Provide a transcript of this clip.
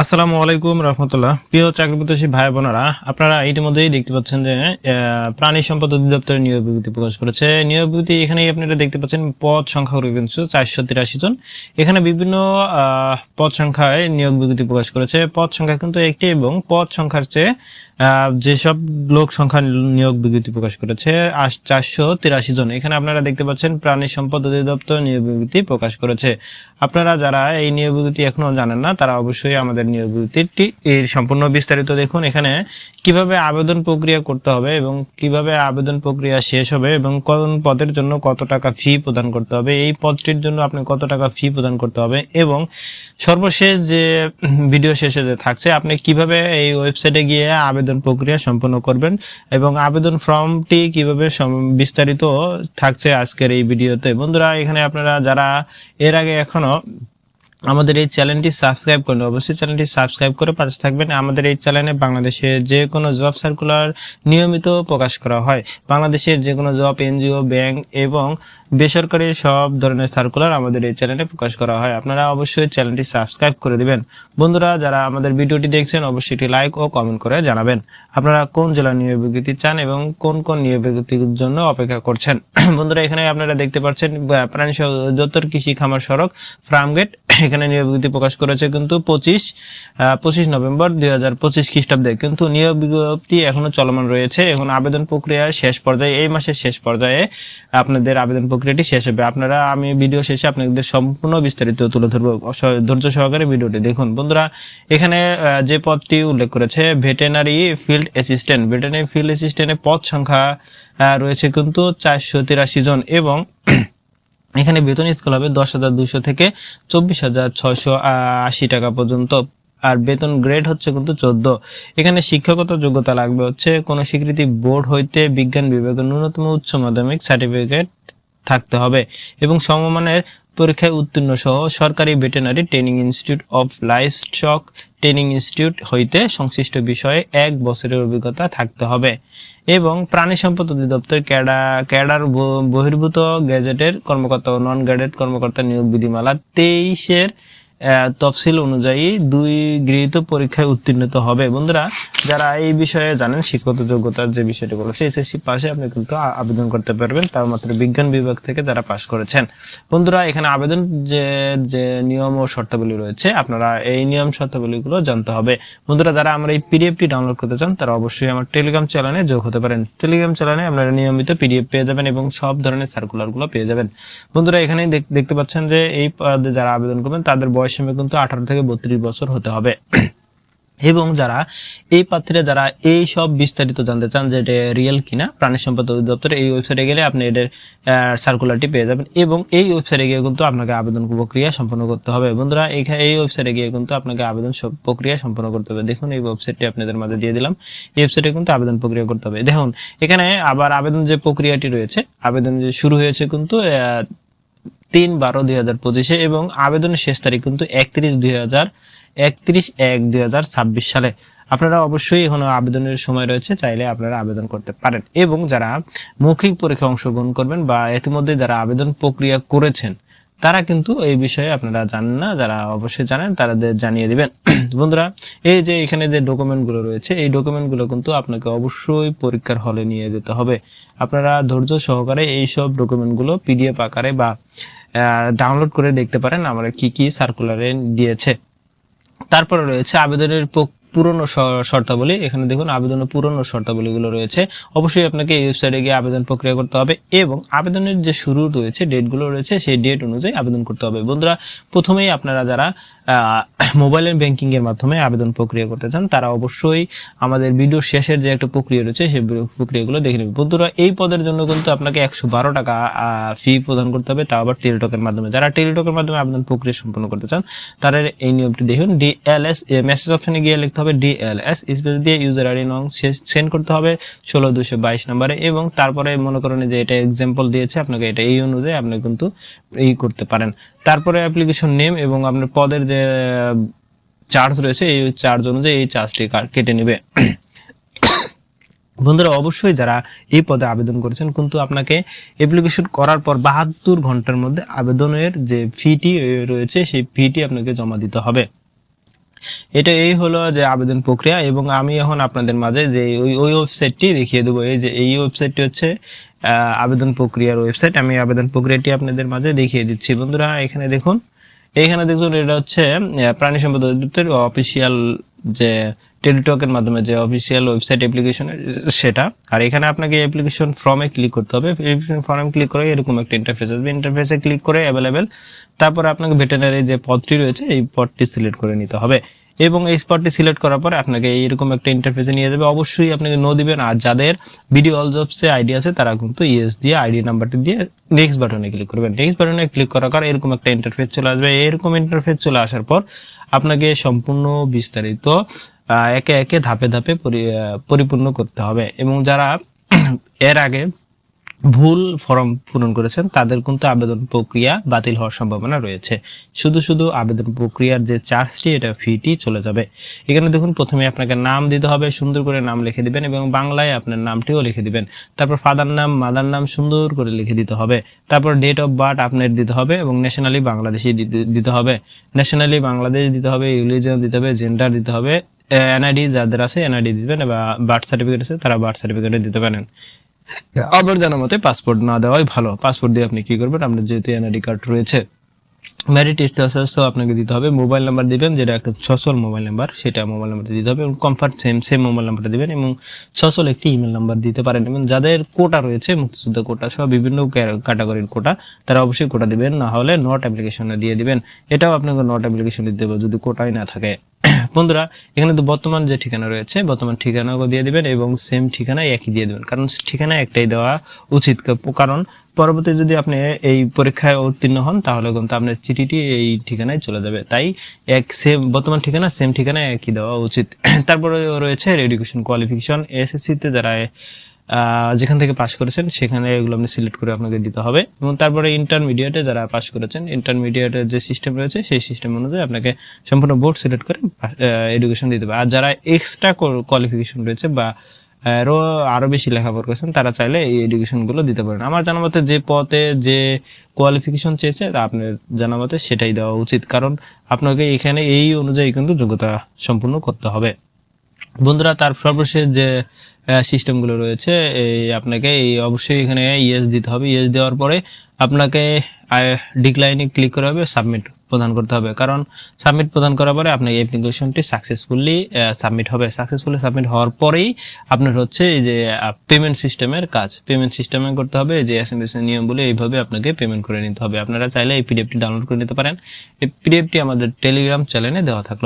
আসসালামু আলাইকুম রহমতুল্লাহ। প্রিয় চাকরিপ্রত্যাশী ভাই বোনেরা আপনারা ইতিমধ্যেই দেখতে পাচ্ছেন যে প্রাণী সম্পদ অধিদপ্তরের নিয়োগ বিজ্ঞপ্তি প্রকাশ করেছে। নিয়োগ বিজ্ঞপ্তি এখানে আপনারা দেখতে পাচ্ছেন, পদ সংখ্যা কিন্তু চারশো তিরাশি জন। এখানে বিভিন্ন পদ সংখ্যায় নিয়োগ বিজ্ঞপ্তি প্রকাশ করেছে। পদ সংখ্যা কিন্তু একটি এবং পদ সংখ্যার চেয়ে যেসব লোক সংখ্যা নিয়োগ বিজ্ঞপ্তি প্রকাশ করেছে চারশো তিরাশি জন। এখানে আপনারা দেখতে পাচ্ছেন প্রাণী সম্পদ অধিদপ্তর নিয়োগ বিজ্ঞপ্তি প্রকাশ করেছে। আপনারা যারা এই নিয়োগ বিজ্ঞপ্তি এখনও জানেন না, তারা অবশ্যই আমাদের নিয়োগ বিজ্ঞপ্তিটি এর সম্পূর্ণ বিস্তারিত দেখুন। এখানে কীভাবে আবেদন প্রক্রিয়া করতে হবে এবং কীভাবে আবেদন প্রক্রিয়া শেষ হবে এবং কোন পদের জন্য কত টাকা ফি প্রদান করতে হবে, এই পদটির জন্য আপনি কত টাকা ফি প্রদান করতে হবে এবং সর্বশেষ যে ভিডিও শেষে থাকছে, আপনি কীভাবে এই ওয়েবসাইটে গিয়ে আবেদন প্রক্রিয়া সম্পন্ন করবেন এবং আবেদন ফর্মটি কীভাবে বিস্তারিত থাকছে আজকের এই ভিডিওতে। বন্ধুরা, এখানে আপনারা যারা এর আগে এখনও আমাদের এই চ্যানেলটি সাবস্ক্রাইব করুন। অবশ্যই চ্যানেলটি সাবস্ক্রাইব করে পাশে থাকবেন। আমাদের এই চ্যানেলে বাংলাদেশে যে কোনো জব সার্কুলার নিয়মিত প্রকাশ করা হয়। বাংলাদেশের যে কোনো জব, এনজিও, ব্যাংক এবং বেসরকারি সব ধরনের সার্কুলার আমাদের এই চ্যানেলে প্রকাশ করা হয়। আপনারা অবশ্যই চ্যানেলটি সাবস্ক্রাইব করে দিবেন। বন্ধুরা, যারা আমাদের ভিডিওটি দেখছেন, অবশ্যই একটি লাইক ও কমেন্ট করে জানাবেন। আপনারা কোন জেলার নিয়োগ বিজ্ঞপ্তি চান এবং কোন কোন নিয়োগ বিজ্ঞপ্তির জন্য অপেক্ষা করছেন? বন্ধুরা, এখানে আপনারা দেখতে পাচ্ছেন প্রাণী দপ্তর কৃষি খামার সড়ক, ফার্মগেট এখানে নিয়োগ বিজ্ঞপ্তি প্রকাশ করেছে কিন্তু পঁচিশ পঁচিশ নভেম্বর দুই হাজার পঁচিশ খ্রিস্টাব্দে। কিন্তু নিয়োগ বিজ্ঞপ্তি এখনও চলমান রয়েছে। এখন আবেদন প্রক্রিয়ার শেষ পর্যায়ে, এই মাসের শেষ পর্যায়ে আপনাদের আবেদন প্রক্রিয়াটি শেষ হবে। আপনারা, আমি ভিডিও শেষে আপনাদের সম্পূর্ণ বিস্তারিত তুলে ধরবো। ধৈর্য সহকারে ভিডিওটি দেখুন। বন্ধুরা, এখানে যে পদটি উল্লেখ করেছে, veterinary field assistant. Veterinary field অ্যাসিস্ট্যান্টের পদ সংখ্যা রয়েছে কিন্তু চারশো তিরাশি জন এবং এখানে বেতন স্কেল হবে দশ হাজার দুশো থেকে চব্বিশ হাজার ছশো আশি টাকা পর্যন্ত। আর বেতন গ্রেড হচ্ছে কিন্তু চোদ্দ। এখানে শিক্ষকতা যোগ্যতা লাগবে হচ্ছে কোন স্বীকৃতি বোর্ড হইতে বিজ্ঞান বিভাগের ন্যূনতম উচ্চ মাধ্যমিক সার্টিফিকেট থাকতে হবে এবং সমমানের পরীক্ষায় উত্তীর্ণ সহ সরকারি veterinary training institute of livestock training institute হইতে সংশ্লিষ্ট বিষয়ে এক বছরের অভিজ্ঞতা থাকতে হবে। এবং প্রাণী সম্পদ অধিদপ্তর ক্যাডা, ক্যাডার বহির্ভূত গ্যাজেটের কর্মকর্তা ও নন গ্যাজেট কর্মকর্তা নিয়োগ বিধিমালা তেইশের তফসিল অনুযায়ী দুই গৃহীত পরীক্ষায় উত্তীর্ণ হবে। বন্ধুরা, যারা এই বিষয়ে জানেন শিক্ষত যোগ্যতার যে বিষয়টি বলেছে এসএসসি পাশে আপনি কিন্তু আবেদন করতে পারবেন, তার মাত্র বিজ্ঞান বিভাগ থেকে যারা পাশ করেছেন। বন্ধুরা, এখানে আবেদন যে যে নিয়ম ও শর্তাবলী রয়েছে, আপনারা এই নিয়ম শর্তাবলীগুলো জানতে হবে। বন্ধুরা, যারা আমরা এই পিডিএফটি ডাউনলোড করতে চান, তারা অবশ্যই আমার টেলিগ্রাম চ্যানেলে যোগ হতে পারেন। টেলিগ্রাম চ্যানেলে আপনারা নিয়মিত পিডিএফ পেয়ে যাবেন এবং সব ধরনের সার্কুলারগুলো পেয়ে যাবেন। বন্ধুরা এখানে দেখতে পাচ্ছেন যে, এই যারা আবেদন করবেন, তাদের বয়স সীমা কিন্তু আঠারো থেকে বত্রিশ বছর হতে হবে। এবং যারা এই প্রার্থীরা যারা এই সব বিস্তারিত জানতে চান যে এটা রিয়েল কিনা, প্রাণী সম্পদ অধিদপ্তরে, এই ওয়েবসাইটে গেলে আপনি এদের সার্কুলারটি পেয়ে যাবেন। এবং এই ওয়েবসাইটে গিয়ে কিন্তু আপনাকে আবেদন প্রক্রিয়া সম্পন্ন করতে হবে। বন্ধুরা এখানে এই ওয়েবসাইটে গিয়ে কিন্তু আপনাকে আবেদন প্রক্রিয়া সম্পন্ন করতে হবে। দেখুন, এই ওয়েবসাইটটি আপনাদের মাঝে দিয়ে দিলাম। এই ওয়েবসাইটে কিন্তু আবেদন প্রক্রিয়া করতে হবে। দেখুন, এখানে আবার আবেদন যে প্রক্রিয়াটি রয়েছে, আবেদন যে শুরু হয়েছে কিন্তু তিন বারো দুই হাজার পঁচিশে এবং আবেদনের শেষ তারিখ কিন্তু একত্রিশ দুই হাজার, একত্রিশ এক দুই হাজার ছাব্বিশ সালে। আপনারা অবশ্যই এখনও আবেদনের সময় রয়েছে, চাইলে আপনারা আবেদন করতে পারেন। এবং যারা মৌখিক পরীক্ষায় অংশগ্রহণ করবেন বা ইতিমধ্যে যারা আবেদন প্রক্রিয়া করেছেন, তারা কিন্তু এই বিষয়ে আপনারা জানেন না, যারা অবশ্যই জানেন তাদের জানিয়ে দিবেন। বন্ধুরা, এই যে এখানে যে ডকুমেন্টগুলো রয়েছে, এই ডকুমেন্টগুলো কিন্তু আপনাকে অবশ্যই পরীক্ষার হলে নিয়ে যেতে হবে। আপনারা ধৈর্য সহকারে এই সব ডকুমেন্টগুলো পিডিএফ আকারে বা ডাউনলোড করে দেখতে পারেন আমরা কি কি সার্কুলারে দিয়েছে। তারপরে রয়েছে আবেদনের পুরনো শর্তাবলী। এখানে দেখুন আবেদনের পুরনো শর্তাবলীগুলো রয়েছে। অবশ্যই আপনাকে এই ওয়েবসাইটে গিয়ে আবেদন প্রক্রিয়া করতে হবে এবং আবেদনের যে শুরু রয়েছে ডেটগুলো রয়েছে, সেই ডেট অনুযায়ী আবেদন করতে হবে। বন্ধুরা, প্রথমেই আপনারা যারা মোবাইলের ব্যাংকিং এর মাধ্যমে আবেদন প্রক্রিয়া করতে চান, তারা অবশ্যই আমাদের ভিডিও শেষের যে একটা প্রক্রিয়া রয়েছে, সেই প্রক্রিয়াগুলো দেখে নেবে। বন্ধুরা, এই পদের জন্য কিন্তু আপনাকে একশো বারো টাকা ফি প্রদান করতে হবে। তাও আবার টেলিটকের মাধ্যমে। যারা টেলিটকের মাধ্যমে আবেদন প্রক্রিয়া সম্পন্ন করতে চান, তারা এই নিয়মটি দেখুন। ডিএলএস মেসেজ অপশনে গিয়ে লিখতে হবে ডি ডিএলএস স্পেস দিয়ে ইউজার আইডি নং সেন্ড করতে হবে ষোলো দুশো বাইশ নম্বরে এবং তারপরে মনে করেন যে এটা এক্সাম্পল দিয়েছে, আপনাকে এটা এই অনুযায়ী আপনি কিন্তু এই করতে পারেন। তারপরে অ্যাপ্লিকেশন নেম এবং আপনার পদের যে চার্জ রয়েছে, এই চার্জ অনুযায়ী এই চার্জটি কেটে নেবে। বন্ধুরা, অবশ্যই যারা এই পদে আবেদন করেছেন, কিন্তু আপনাকে অ্যাপ্লিকেশন করার পর বাহাত্তর ঘণ্টার মধ্যে আবেদনের যে ফিটি রয়েছে, সেই ফিটি আপনাকে জমা দিতে হবে। এটা এই হলো যে আবেদন প্রক্রিয়া, এবং আমি এখন আপনাদের মাঝে যে ওই ওই ওয়েবসাইটটি দেখিয়ে দেবো। এই যে, এই ওয়েবসাইটটি হচ্ছে আবেদন প্রক্রিয়ার ওয়েবসাইট আমি আবেদন প্রক্রিয়াটি আপনাদের মাঝে দেখিয়ে দিচ্ছি। বন্ধুরা, এখানে দেখুন এইখানে দেখুন, এটা হচ্ছে প্রাণী সম্পদ অধিদপ্তর অফিসিয়াল যে টেলিটকের মাধ্যমে যে অফিসিয়াল ওয়েবসাইট অ্যাপ্লিকেশন সেটা। আর এখানে আপনাকে অ্যাপ্লিকেশন ফর্মে ক্লিক করতে হবে। অ্যাপ্লিকেশন ফর্মে ক্লিক করে এরকম একটা ইন্টারফেস আসবে। ইন্টারফেসে ক্লিক করে অ্যাভেলেবেল তারপর আপনাকে ভেটেনারি যে পদটি রয়েছে, এই পদটি সিলেক্ট করে নিতে হবে। এবং এই স্পটটি সিলেক্ট করার পরে আপনাকে এইরকম একটা ইন্টারফেসে নিয়ে যাবে। অবশ্যই আপনাকে নো দিবেন। আর যাদের ভিডিও অল জবসে আইডি আছে, তারা কিন্তু ইএস দিয়ে আইডি নাম্বারটি দিয়ে নেক্সট বাটনে ক্লিক করবেন। নেক্সট বাটনে ক্লিক করার পর এরকম একটা ইন্টারফেস চলে আসবে। এরকম ইন্টারফেস চলে আসার পর আপনাকে সম্পূর্ণ বিস্তারিত একে একে ধাপে ধাপে পরিপূর্ণ করতে হবে। এবং যারা এর আগে ভুল ফর্ম পূরণ করেছেন, তাদের কিন্তু আবেদন প্রক্রিয়া বাতিল হওয়ার সম্ভাবনা রয়েছে। শুধু শুধু আবেদন প্রক্রিয়ার যে চার্জটি, এটা ফিটি চলে যাবে। এখানে দেখুন, প্রথমে আপনাকে নাম দিতে হবে, সুন্দর করে নাম লিখে দিবেন এবং বাংলায় আপনার নামটিও লিখে দিবেন। তারপর ফাদার নাম, মাদার নাম সুন্দর করে লিখে দিতে হবে। তারপর ডেট অফ বার্থ আপনার দিতে হবে এবং ন্যাশনালি বাংলাদেশি দিতে- হবে। ন্যাশনালি বাংলাদেশ দিতে হবে রিলিজিয়ন দিতে হবে, জেন্ডার দিতে হবে এনআইডি যাদের আছে, এনআইডি দিবেন, বা বার্থ সার্টিফিকেট আছে, তারা বার্থ সার্টিফিকেট দিতে পারেন। আবার জানার মতে পাসপোর্ট না দেওয়াই ভালো। পাসপোর্ট দিয়ে আপনি কি করবেন? আপনার যেহেতু এনআইডি কার্ড রয়েছে ম্যারিট স্ট্যাটাসও আপনাকে দিতে হবে। মোবাইল নাম্বার দিবেন, যেটা একটা ছসল মোবাইল নাম্বার সেটা মোবাইল নাম্বার দিতে হবে এবং কমফার্ট সেম সেম মোবাইল নাম্বারটা দিবেন এবং ছসল একটি ইমেল নাম্বার দিতে পারেন। এবং যাদের কোটা রয়েছে, মুক্তিযুদ্ধ কোটা সহ বিভিন্ন ক্যাটাগরির কোটা তারা অবশ্যই কোটা দিবেন। না হলে নট অ্যাপ্লিকেশনে দিয়ে দিবেন। এটাও আপনাকে নট অ্যাপ্লিকেশন দিতে হবে যদি কোটাই না থাকে। বন্ধুরা, এখানে তো বর্তমান যে ঠিকানা রয়েছে, বর্তমান ঠিকানাও দিয়ে দিবেন এবং সেম ঠিকানা একই দিয়ে দিবেন। কারণ ঠিকানা একটাই দেওয়া উচিত। কারণ পরবর্তী যদি আপনি এই পরীক্ষায় উত্তীর্ণ হন, তাহলে কিন্তু আপনার চিঠিটি এই ঠিকানায় চলে যাবে। তাই এক সেম বর্তমান ঠিকানা সেম ঠিকানা একই দেওয়া উচিত। তারপরে রয়েছে এডুকেশন কোয়ালিফিকেশন এসএসসিতে যারা যেখান থেকে পাশ করেছেন, সেখানে এগুলো আপনি সিলেক্ট করে আপনাকে দিতে হবে। এবং তারপরে ইন্টারমিডিয়েটে যারা পাশ করেছেন ইন্টারমিডিয়েটের যে সিস্টেম রয়েছে, সেই সিস্টেম অনুযায়ী আপনাকে সম্পূর্ণ বোর্ড সিলেক্ট করে এডুকেশন দিতে হবে। আর যারা এক্সট্রা কোয়ালিফিকেশন রয়েছে বা আরও আরও বেশি লেখাপড়া করেছেন, তারা চাইলে এই এডুকেশনগুলো দিতে পারেন। আমার জানা মতে যে পথে যে কোয়ালিফিকেশন চেয়েছে, তা আপনার জানা মতে সেটাই দেওয়া উচিত। কারণ আপনাকে এখানে এই অনুযায়ী কিন্তু যোগ্যতা সম্পূর্ণ করতে হবে। বন্ধুরা, তার সর্বশেষ যে সিস্টেমগুলো রয়েছে, এই আপনাকে এই অবশ্যই এখানে ইয়েস দিতে হবে। ইয়েস দেওয়ার পরে আপনাকে ডিক্লাইনে ক্লিক করে হবে সাবমিট প্রদান করতে হবে। কারণ সাবমিট প্রদান করার পরে আপনার অ্যাপ্লিকেশনটি সাকসেসফুলি সাবমিট হবে। সাকসেসফুলি সাবমিট হওয়ার পরেই আপনার হচ্ছে এই যে পেমেন্ট সিস্টেমের কাজ। পেমেন্ট সিস্টেমে করতে হবে যে এস এম এস নিয়মগুলো, এইভাবে আপনাকে পেমেন্ট করে নিতে হবে। আপনারা চাইলে এই পিডিএফটি ডাউনলোড করে নিতে পারেন। এই পিডিএফটি আমাদের টেলিগ্রাম চ্যানেলে দেওয়া থাকল।